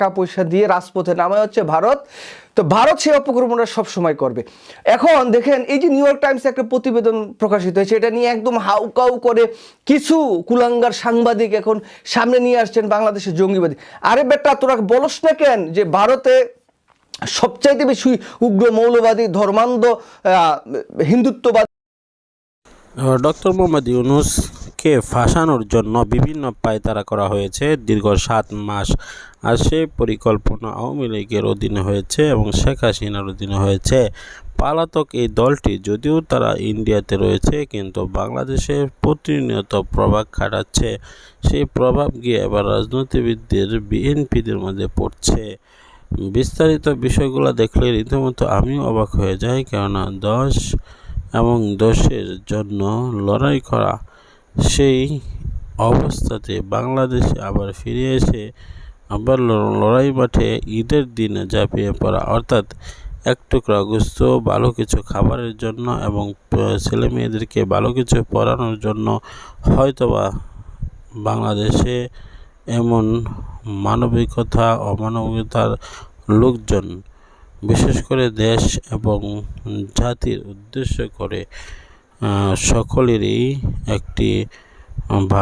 টাকা পয়সা দিয়ে রাজপথে নামে হচ্ছে ভারত। তো ভারত সেই অপকর্মটা সবসময় করবে। এখন দেখেন, এই যে নিউ ইয়র্ক টাইমসে একটা প্রতিবেদন প্রকাশিত হয়েছে, এটা নিয়ে একদম হাউকাউ করে কিছু কুলাঙ্গার সাংবাদিক এখন সামনে নিয়ে আসছেন বাংলাদেশের জঙ্গিবাদী। আরে বেটা, তোরা বলস না কেন যে ভারতে সবচাইতে বেশি উগ্র মৌলবাদী, ধর্মান্ধ হিন্দুত্ববাদ ডক্টর মোহাম্মদ ইউনুসকে ফাঁসানোর জন্য বিভিন্ন পায়তারা করা হয়েছে দীর্ঘ সাত মাস। আর সেই পরিকল্পনা আওয়ামী লীগের অধীনে হয়েছে এবং শেখ হাসিনার অধীনে হয়েছে। পালাতক এই দলটি যদিও তারা ইন্ডিয়াতে রয়েছে, কিন্তু বাংলাদেশে প্রতিনিয়ত প্রভাব খাটাচ্ছে। সেই প্রভাব গিয়ে এবার রাজনীতিবিদদের, বিএনপিদের মধ্যে পড়ছে। বিস্তারিত বিষয়গুলো দেখলে রীতিমতো আমিও অবাক হয়ে যাই, কেননা দশ এবং দোষের জন্য লড়াই করা সেই অবস্থাতে বাংলাদেশে আবার ফিরে এসে আবার লড়াই মাঠে ঈদের দিনে ঝাঁপিয়ে পড়া, অর্থাৎ এক টুকরা গুস্ত, ভালো কিছু খাবারের জন্য এবং ছেলে মেয়েদেরকে ভালো কিছু পড়ানোর জন্য হয়তোবা বাংলাদেশে এমন মানবিকতা, অমানবিকতার লোকজন, বিশেষ করে দেশ এবং জাতির উদ্দেশ্য করে সকলেরই একটি ভা